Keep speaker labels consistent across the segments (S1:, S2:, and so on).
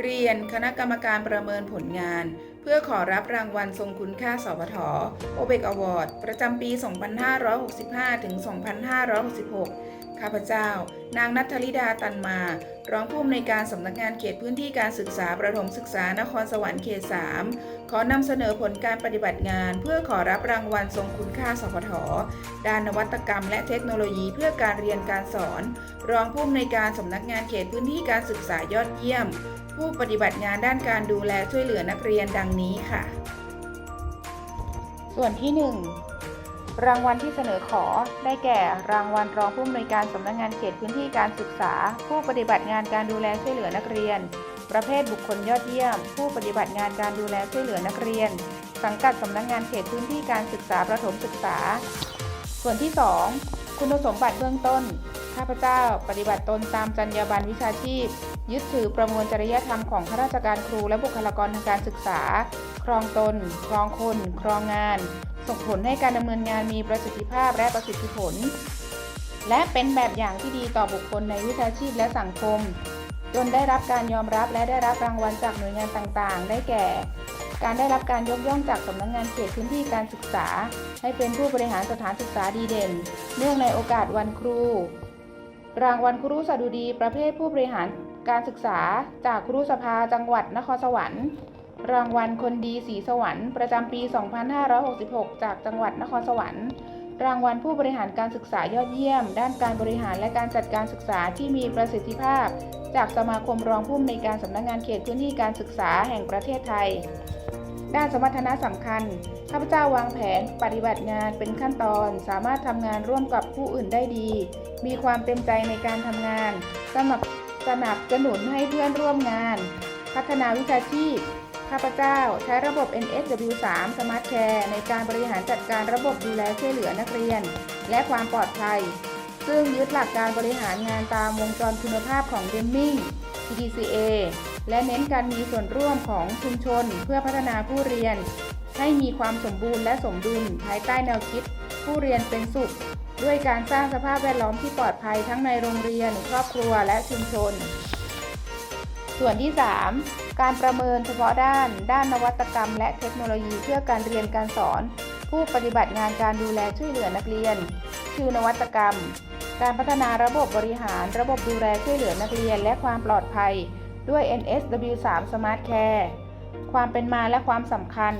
S1: เรียนคณะกรรมการประเมินผลงาน เพื่อขอรับรางวัลทรงคุณค่าสพทโอเบกอวอร์ดประจำปี 2565 ถึง 2566 ข้าพเจ้า นางนัทธริดาตันมา รองผู้อำนวยการสำนักงานเขตพื้นที่การศึกษาประถมศึกษานครสวรรค์เขต 3 ขอนำเสนอผลการปฏิบัติงาน เพื่อขอรับรางวัลทรงคุณค่าสพทด้านนวัตกรรมและเทคโนโลยีเพื่อการเรียนการสอน รองผู้อำนวยการสำนักงานเขตพื้นที่การศึกษายอดเยี่ยม ผู้ปฏิบัติงานด้านการดูแลช่วยเหลือนักเรียนดังนี้ค่ะ ส่วนที่ 1 รางวัลที่เสนอขอ ได้แก่ รางวัลรองผู้อำนวยการสำนักงานเขตพื้นที่การศึกษา ผู้ปฏิบัติงานการดูแลช่วยเหลือนักเรียน ประเภทบุคคลยอดเยี่ยม ผู้ปฏิบัติงานการดูแลช่วยเหลือนักเรียน สังกัดสำนักงานเขตพื้นที่การศึกษาประถมศึกษา ส่วนที่ 2 คุณสมบัติเบื้องต้น ข้าพเจ้าปฏิบัติตนตามจรรยาบรรณวิชาชีพ ยึดถือประมวลจริยธรรมของข้าราชการครูและบุคลากรทางการศึกษา ครองตน ครองคน ครองงาน ส่งผลให้การดำเนินงานมีประสิทธิภาพและประสิทธิผล และเป็นแบบอย่างที่ดีต่อบุคคลในวิชาชีพและสังคม จนได้รับการยอมรับและได้รับรางวัลจากหน่วยงานต่างๆ ได้แก่ การได้รับการยกย่องจากสำนักงานเขตพื้นที่การศึกษา ให้เป็นผู้บริหารสถานศึกษาดีเด่น เนื่องในโอกาสวันครู รางวัลครูสดุดีประเภทผู้บริหารการศึกษาจากครูสภาจังหวัดนครสวรรค์ รางวัลคนดีสีสวรรค์ประจำปี 2566 จากจังหวัดนครสวรรค์ รางวัลผู้บริหารการศึกษายอดเยี่ยม ด้านการบริหารและการจัดการศึกษาที่มีประสิทธิภาพ จากสมาคมรองผู้อำนวยการสำนักงานเขตพื้นที่การศึกษาแห่งประเทศไทย ด้านสมรรถนะสำคัญ ข้าพเจ้าวางแผนปฏิบัติงานเป็นขั้นตอน สามารถทำงานร่วมกับผู้อื่นได้ดี มีความเต็มใจในการทำงาน สนับสนับสนุนให้เพื่อนร่วมงาน พัฒนาวิชาชีพ ข้าพเจ้าใช้ระบบ NSW3 Smart Care ในการบริหารจัดการระบบดูแลช่วยเหลือนักเรียน และความปลอดภัย ซึ่งยึดหลักการบริหารงานตามวงจรคุณภาพของ Deming PDCA และเน้นการมีส่วนร่วมของชุมชน เพื่อพัฒนาผู้เรียน ให้มีความสมบูรณ์และสมดุลภายใต้แนวคิด ผู้เรียนเป็นสุข ด้วยการสร้างสภาพแวดล้อมที่ปลอดภัยทั้งในโรงเรียน ครอบครัวและชุมชน ส่วนที่ 3 การประเมินเฉพาะด้าน ด้านนวัตกรรม และเทคโนโลยีเพื่อการเรียนการสอน ผู้ปฏิบัติงานการดูแลช่วยเหลือนักเรียนคือนวัตกรรม การพัฒนาระบบบริหาร ระบบดูแลช่วยเหลือนักเรียน และความปลอดภัย ด้วย NSW3 Smart Care ความเป็นมาและความสำคัญ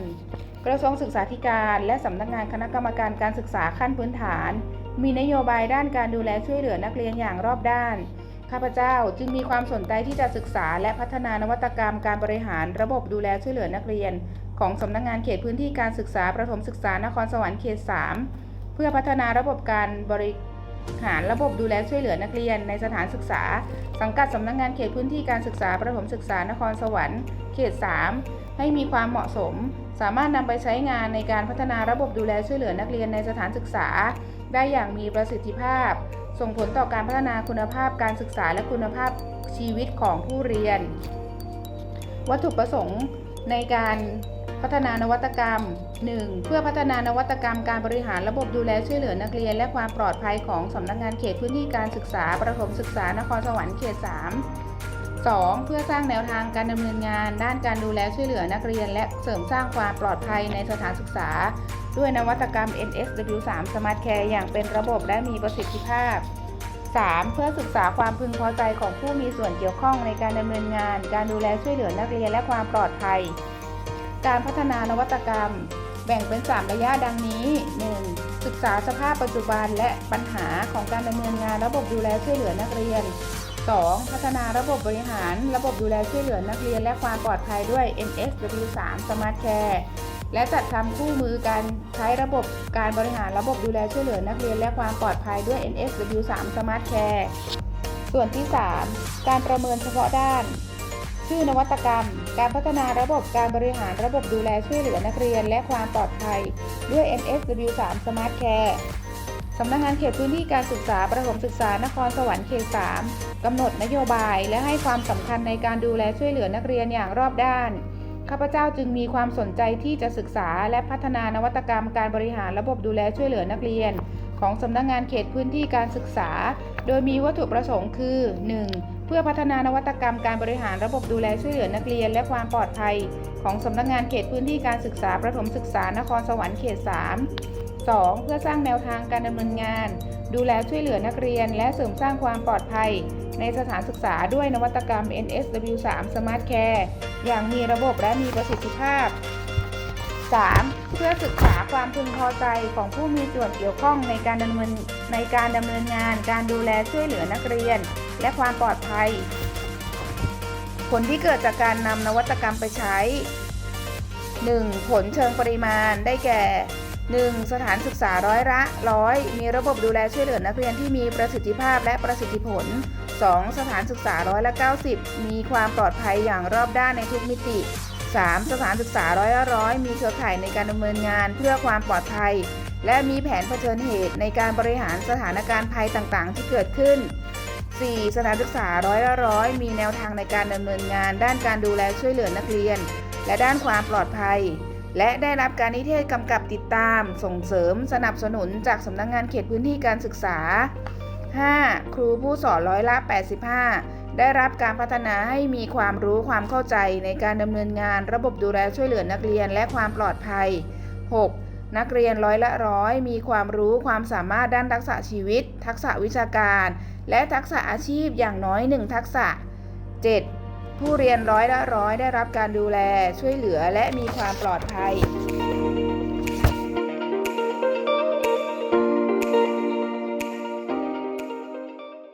S1: กระทรวงศึกษาธิการและสำนักงานคณะกรรมการการศึกษาขั้นพื้นฐาน มีนโยบายด้านการดูแลช่วยเหลือนักเรียนอย่างรอบด้าน ข้าพเจ้าจึงมีความสนใจที่จะศึกษาและพัฒนานวัตกรรมการบริหารระบบดูแลช่วยเหลือนักเรียน ของสำนักงานเขตพื้นที่การศึกษาประถมศึกษานครสวรรค์เขต 3 เพื่อพัฒนาระบบการบริหารระบบดูแลช่วยเหลือนักเรียนในสถานศึกษา สังกัดสำนักงานเขตพื้นที่การศึกษาประถมศึกษานครสวรรค์ เขต 3 ให้มีความเหมาะสม สามารถนำไปใช้งานในการพัฒนาระบบดูแลช่วยเหลือนักเรียนในสถานศึกษา ได้อย่างมีประสิทธิภาพ ส่งผลต่อการพัฒนาคุณภาพการศึกษาและคุณภาพชีวิตของผู้เรียน วัตถุประสงค์ในการพัฒนานวัตกรรม 1. เพื่อพัฒนานวัตกรรมการบริหารระบบดูแลช่วยเหลือนักเรียน และความปลอดภัยของสำนักงานเขตพื้นที่การศึกษา ประถมศึกษานครสวรรค์เขต 3 2. เพื่อสร้างแนวทางการดำเนินงาน ด้านการดูแลช่วยเหลือนักเรียน และเสริมสร้างความปลอดภัยในสถานศึกษา ด้วยนวัตกรรม NSW3 Smart Care อย่างเป็นระบบและมีประสิทธิภาพ 3. เพื่อศึกษาความพึงพอใจของผู้มีส่วนเกี่ยวข้องในการดำเนินงาน การดูแลช่วยเหลือนักเรียนและความปลอดภัย การพัฒนานวัตกรรม แบ่งเป็น 3 ระยะดังนี้ 1. ศึกษาสภาพปัจจุบันและปัญหาของการดำเนินงานระบบดูแลช่วยเหลือนักเรียน 2. พัฒนาระบบบริหาร ระบบดูแลช่วยเหลือนักเรียนและความปลอดภัยด้วย NSW3 Smart Care และจัดทำคู่มือการใช้ระบบการบริหารระบบดูแลช่วยเหลือนักเรียนและความปลอดภัยด้วย NSW3 Smart Care ส่วนที่ 3 การประเมินเฉพาะด้าน ชื่อนวัตกรรม การพัฒนาระบบการบริหารระบบดูแลช่วยเหลือนักเรียน และความปลอดภัยด้วย NSW3 Smart Care สำนักงานเขตพื้นที่การศึกษาประถมศึกษานครสวรรค์เขต 3กำหนดนโยบายและให้ความสำคัญในการดูแลช่วยเหลือนักเรียนอย่างรอบด้าน ข้าพเจ้าจึงมีความสนใจที่จะศึกษาและพัฒนานวัตกรรมการบริหารระบบดูแลช่วยเหลือนักเรียน ของสำนักงานเขตพื้นที่การศึกษา โดยมีวัตถุประสงค์คือ 1. เพื่อพัฒนานวัตกรรมการบริหารระบบดูแลช่วยเหลือนักเรียน และความปลอดภัย ของสำนักงานเขตพื้นที่การศึกษาประถมศึกษานครสวรรค์เขต 3 2. เพื่อสร้างแนวทางการดำเนินงาน ดูแลช่วยเหลือนักเรียน และเสริมสร้างความปลอดภัย ในสถานศึกษาด้วยนวัตกรรม NSW3 Smart Care อย่างมีระบบและมีประสิทธิภาพ 3. เพื่อศึกษาความพึงพอใจของผู้มีส่วนเกี่ยวข้องในการดำเนินในการดำเนินงาน การดูแลช่วยเหลือนักเรียน และความปลอดภัย ผลที่เกิดจากการนำนวัตกรรมไปใช้ 1. ผลเชิงปริมาณได้แก่ 1. สถานศึกษาร้อยละร้อยมีระบบดูแลช่วยเหลือนักเรียนที่มีประสิทธิภาพและประสิทธิผล 2. สถานศึกษาร้อยละ90 มีความปลอดภัยอย่างรอบด้านในทุกมิติ 3. สถานศึกษาร้อยละร้อยมีเครือข่ายในการดำเนินงานเพื่อความปลอดภัย และมีแผนเผชิญเหตุในการบริหารสถานการณ์ภัยต่างๆ ที่เกิดขึ้น 4. สถานศึกษาร้อยละร้อยมีแนวทางในการดำเนินงาน ด้านการดูแลช่วยเหลือนักเรียน และด้านความปลอดภัย และได้รับการนิเทศกำกับติดตาม ส่งเสริมสนับสนุนจากสำนักงงานเขตพื้นที่การศึกษา 5. ครูผู้สอนร้อยละ 85 ได้รับการพัฒนาให้มีความรู้ความเข้าใจในการดำเนินงานระบบดูแลช่วยเหลือนักเรียนและความปลอดภัย 6. นักเรียนร้อยละร้อยมีความรู้ความสามารถด้านทักษะชีวิต ทักษะวิชาการ และทักษะอาชีพอย่างน้อย 1 ทักษะ 7. ผู้เรียนร้อยละร้อยได้รับการดูแลช่วยเหลือและมีความปลอดภัย